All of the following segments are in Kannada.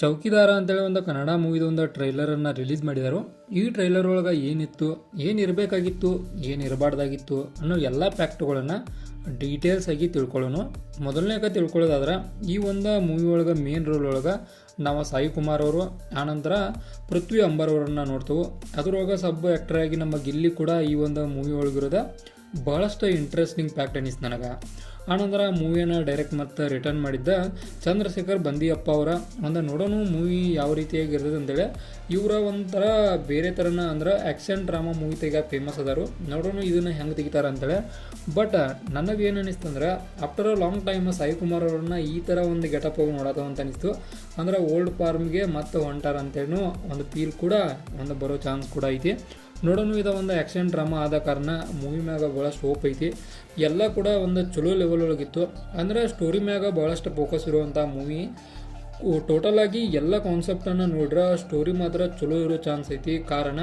ಚೌಕಿದಾರ ಅಂತೇಳಿ ಒಂದು ಕನ್ನಡ ಮೂವಿದ ಒಂದು ಟ್ರೈಲರನ್ನು ರಿಲೀಸ್ ಮಾಡಿದರು. ಈ ಟ್ರೈಲರ್ ಒಳಗೆ ಏನಿತ್ತು, ಏನಿರಬೇಕಾಗಿತ್ತು, ಏನಿರಬಾರ್ದಾಗಿತ್ತು ಅನ್ನೋ ಎಲ್ಲ ಫ್ಯಾಕ್ಟ್ಗಳನ್ನು ಡೀಟೇಲ್ಸ್ ಆಗಿ ತಿಳ್ಕೊಳ್ಳೋಣ ಮೊದಲನೇಕ ತಿಳ್ಕೊಳ್ಳೋದಾದ್ರೆ, ಈ ಒಂದು ಮೂವಿ ಒಳಗೆ ಮೇನ್ ರೋಲ್ ಒಳಗೆ ನಾವು ಸಾಯಿ ಕುಮಾರ್ ಅವರು, ಆನಂತರ ಪೃಥ್ವಿ ಅಂಬರ್ ಅವರನ್ನು ನೋಡ್ತೇವೆ. ಅದ್ರೊಳಗೆ ಸಬ್ ಆ್ಯಕ್ಟರ್ ಆಗಿ ನಮ್ಮ ಗಿಲ್ಲಿ ಕೂಡ ಈ ಒಂದು ಮೂವಿ ಒಳಗಿರೋದ ಭಾಳಷ್ಟು ಇಂಟ್ರೆಸ್ಟಿಂಗ್ ಫ್ಯಾಕ್ಟ್ ಅನಿಸ್ತು ನನಗೆ. ಆನಂತರ ಮೂವಿಯನ್ನು ಡೈರೆಕ್ಟ್ ಮತ್ತು ರಿಟರ್ನ್ ಮಾಡಿದ್ದ ಚಂದ್ರಶೇಖರ್ ಬಂದಿಯಪ್ಪ ಅವರ. ಒಂದು ನೋಡೋನು ಮೂವಿ ಯಾವ ರೀತಿಯಾಗಿ ಇರ್ತದೆ ಅಂತೇಳಿ. ಇವರ ಒಂಥರ ಬೇರೆ ಥರನ ಅಂದ್ರೆ ಆ್ಯಕ್ಷನ್ ಡ್ರಾಮಾ ಮೂವಿ ತೆಗ ಫೇಮಸ್ ಅದಾರು. ನೋಡೋನು ಇದನ್ನು ಹೆಂಗೆ ತೆಗಿತಾರೆ ಅಂತೇಳಿ. ಬಟ್ ನನಗೇನು ಅನಿಸ್ತಂದ್ರೆ after a long time Sai Kumar ಅವ್ರನ್ನ ಈ ಥರ ಒಂದು ಗೆಟಪ್ ಹೋಗಿ ನೋಡೋದು ಅಂತ ಅನಿಸ್ತು ಅಂದ್ರೆ ಓಲ್ಡ್ ಫಾರ್ಮ್ಗೆ ಮತ್ತೆ ಹೊಂಟಾರ ಅಂತೇಳಿ ಒಂದು ಫೀಲ್ ಕೂಡ, ಒಂದು ಬರೋ ಚಾನ್ಸ್ ಕೂಡ ಐತಿ. ನೋಡೋಣ ಇದು ಒಂದು ಆ್ಯಕ್ಷನ್ ಡ್ರಾಮಾ ಆದ ಕಾರಣ ಮೂವಿ ಮ್ಯಾಗ ಭಾಳಷ್ಟು ಹೋಪ್ ಐತಿ. ಎಲ್ಲ ಕೂಡ ಒಂದು ಚಲೋ ಲೆವೆಲ್ ಒಳಗಿತ್ತು ಅಂದರೆ ಸ್ಟೋರಿ ಮ್ಯಾಗ ಭಾಳಷ್ಟು ಫೋಕಸ್ ಇರುವಂಥ ಮೂವಿ ಟೋಟಲ್ ಆಗಿ ಎಲ್ಲ ಕಾನ್ಸೆಪ್ಟನ್ನು ನೋಡ್ರೆ ಸ್ಟೋರಿ ಮಾತ್ರ ಚಲೋ ಇರೋ ಚಾನ್ಸ್ ಐತಿ. ಕಾರಣ,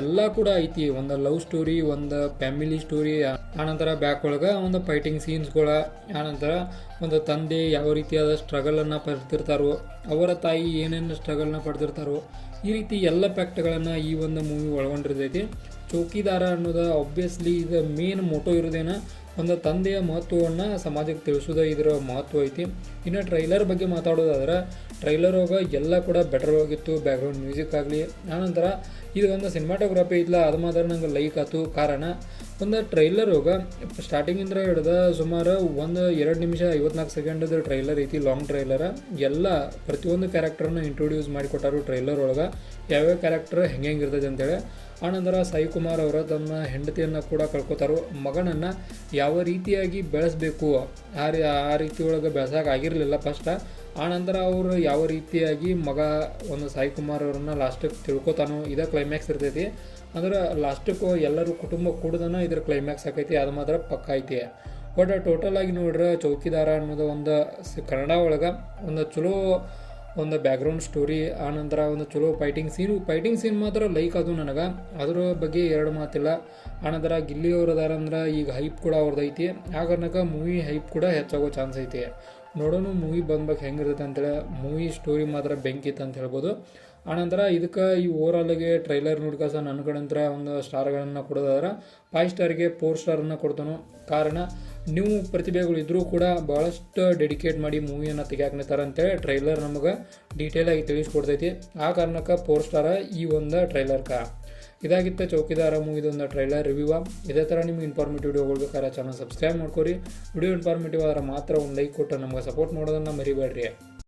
ಎಲ್ಲ ಕೂಡ ಐತಿ. ಒಂದು ಲವ್ ಸ್ಟೋರಿ ಒಂದು ಫ್ಯಾಮಿಲಿ ಸ್ಟೋರಿ ಆನಂತರ ಬ್ಯಾಕ್ ಒಳಗೆ ಒಂದು ಫೈಟಿಂಗ್ ಸೀನ್ಸ್ಗಳ ಆನಂತರ ಒಂದು ತಂದೆ ಯಾವ ರೀತಿಯಾದ ಸ್ಟ್ರಗಲನ್ನು ಪಡ್ತಿರ್ತಾರೋ, ಅವರ ತಾಯಿ ಏನೇನು ಸ್ಟ್ರಗಲ್ನ ಪಡ್ತಿರ್ತಾರೋ, ಈ ರೀತಿ ಎಲ್ಲ ಫ್ಯಾಕ್ಟ್ಗಳನ್ನು ಈ ಒಂದು ಮೂವಿ ಒಳಗೊಂಡಿರ್ತೈತಿ. ಚೌಕಿದಾರ ಅನ್ನೋದು ಆಬ್ವಿಯಸ್ಲಿ ಇದು ಮೇನ್ ಮೋಟೋ ಇರೋದೇನ ಒಂದು ತಂದೆಯ ಮಹತ್ವವನ್ನು ಸಮಾಜಕ್ಕೆ ತಿಳಿಸೋದು ಇದರ ಮಹತ್ವ ಐತಿ. ಇನ್ನು ಟ್ರೈಲರ್ ಬಗ್ಗೆ ಮಾತಾಡೋದಾದ್ರೆ ಟ್ರೈಲರ್ ಹೋಗ ಎಲ್ಲ ಕೂಡ ಬೆಟರ್ ಆಗಿತ್ತು ಬ್ಯಾಕ್ಗ್ರೌಂಡ್ ಮ್ಯೂಸಿಕ್ ಆಗಲಿ. ಆನಂತರ, ಇದು ಒಂದು ಸಿನಿಮಾಟೋಗ್ರಫಿ ಇಲ್ಲ, ಅದು ಮಾತ್ರ ನಂಗೆ ಲೈಕ್ ಆಯ್ತು ಕಾರಣ, ಒಂದು ಟ್ರೈಲರ್ ಹೋಗ ಸ್ಟಾರ್ಟಿಂಗಿಂದ ಹಿಡ್ದ ಸುಮಾರು ಒಂದು ಎರಡು ನಿಮಿಷ ಐವತ್ನಾಲ್ಕು ಸೆಕೆಂಡದ ಟ್ರೈಲರ್ ಐತಿ ಲಾಂಗ್ ಟ್ರೈಲರ ಎಲ್ಲ ಪ್ರತಿಯೊಂದು ಕ್ಯಾರೆಕ್ಟರ್ನ ಇಂಟ್ರೊಡ್ಯೂಸ್ ಮಾಡಿಕೊಟ್ಟಾರು ಟ್ರೈಲರ್ ಒಳಗೆ. ಯಾವ್ಯಾವ ಕ್ಯಾರೆಕ್ಟರ್ ಹೆಂಗೆ ಹೆಂಗೆ ಇರ್ತದೆ ಅಂತೇಳಿ. ಆನಂತರ ಸಾಯಿ ಕುಮಾರ್ ಅವರ ತಮ್ಮ ಹೆಂಡತಿಯನ್ನು ಕೂಡ ಕಳ್ಕೊತಾರೋ. ಮಗನನ್ನು ರೀತಿಯಾಗಿ ಬೆಳೆಸಬೇಕು? ಆ ರೀ, ಆ ರೀತಿ ಒಳಗೆ ಬೆಳೆಸೋಕೆ ಆಗಿರಲಿಲ್ಲ ಫಸ್ಟ ಆನಂತರ ಅವರು ಯಾವ ರೀತಿಯಾಗಿ ಮಗ ಒಂದು ಸಾಯಿ ಕುಮಾರ್ ಅವ್ರನ್ನ ಲಾಸ್ಟಿಗೆ ತಿಳ್ಕೊತಾನೋ, ಇದೇ ಕ್ಲೈಮ್ಯಾಕ್ಸ್ ಇರ್ತೈತಿ. ಅಂದ್ರೆ ಲಾಸ್ಟಿಗೆ ಎಲ್ಲರೂ ಕುಟುಂಬ ಕೂಡ್ದನ ಇದ್ರ ಕ್ಲೈಮ್ಯಾಕ್ಸ್ ಆಕೈತಿ, ಅದು ಮಾತ್ರ ಪಕ್ಕ ಐತಿ. ಬಟ್ ಟೋಟಲ್ ಆಗಿ ನೋಡ್ರೆ ಚೌಕಿದಾರ ಅನ್ನೋದು ಒಂದು ಕನ್ನಡ ಒಳಗೆ ಒಂದು ಚಲೋ ಒಂದು ಬ್ಯಾಕ್ಗ್ರೌಂಡ್ ಸ್ಟೋರಿ ಆನಂತರ ಒಂದು ಚಲೋ ಫೈಟಿಂಗ್ ಸೀನು ಫೈಟಿಂಗ್ ಸೀನ್ ಮಾತ್ರ ಲೈಕ್ ಅದು ನನಗೆ. ಅದರ ಬಗ್ಗೆ ಎರಡು ಮಾತಿಲ್ಲ. ಆನಂತರ ಗಿಲ್ಲಿ ಅವ್ರು ಈಗ ಹೈಪ್ ಕೂಡ ಅವ್ರದ್ದು ಐತಿ ಆ ಕಾರಣಕ್ಕೆ ಮೂವಿ ಹೈಪ್ ಕೂಡ ಹೆಚ್ಚಾಗೋ ಚಾನ್ಸ್ ಐತಿ. ನೋಡೋಣ ಮೂವಿ ಬಂದ್ಬೇಕು ಹೆಂಗಿರುತ್ತೆ ಅಂತೇಳಿ. ಮೂವಿ ಸ್ಟೋರಿ ಮಾತ್ರ ಬೆಂಕಿ ಇತ್ತು ಅಂತ ಹೇಳ್ಬೋದು. ಆನಂತರ ಇದಕ್ಕೆ ಈ ಓವರಾಲ್ಗೆ ಟ್ರೈಲರ್ ನೋಡ್ಕಸ ನನ್ನ ಕಡೆಂತ್ರ ಒಂದು ಸ್ಟಾರ್ಗಳನ್ನು ಕೊಡೋದಾದ್ರೆ ಫೈವ್ ಸ್ಟಾರ್ಗೆ ಫೋರ್ ಸ್ಟಾರನ್ನು ಕೊಡ್ತಾನು. ಕಾರಣ, ನೀವು ಪ್ರತಿಭೆಗಳು ಇದ್ದರೂ ಕೂಡ ಭಾಳಷ್ಟು ಡೆಡಿಕೇಟ್ ಮಾಡಿ ಮೂವಿಯನ್ನು ತೆಗಿಯಾಕೆ ನಿಂತಾರ ಅಂತೇಳಿ ಟ್ರೈಲರ್ ನಮಗೆ ಡೀಟೇಲಾಗಿ ತಿಳಿಸ್ಕೊಡ್ತೈತಿ. ಆ ಕಾರಣಕ್ಕೆ ಫೋರ್ ಸ್ಟಾರ ಈ ಒಂದು ಟ್ರೈಲರ್ಕ ಇದಾಗಿತ್ತು ಚೌಕಿದಾರ ಮೂವಿದೊಂದು ಟ್ರೈಲರ್ ರಿವ್ಯೂ ಇದೇ ಥರ ನಿಮ್ಗೆ ಇನ್ಫಾರ್ಮೇಟಿವ್ ವಿಡಿಯೋ ಹೋಗ್ಬೇಕಾದ್ರೆ ಚಾನಲ್ ಸಬ್ಸ್ಕ್ರೈಬ್ ಮಾಡ್ಕೊರಿ ವಿಡಿಯೋ ಇನ್ಫಾರ್ಮೇಟಿವ್ ಆದ್ರೆ ಮಾತ್ರ ಒಂದು ಲೈಕ್ ಕೊಟ್ಟು ನಮ್ಗೆ ಸಪೋರ್ಟ್ ಮಾಡೋದನ್ನು ಮರಿಬೇಡ್ರಿ.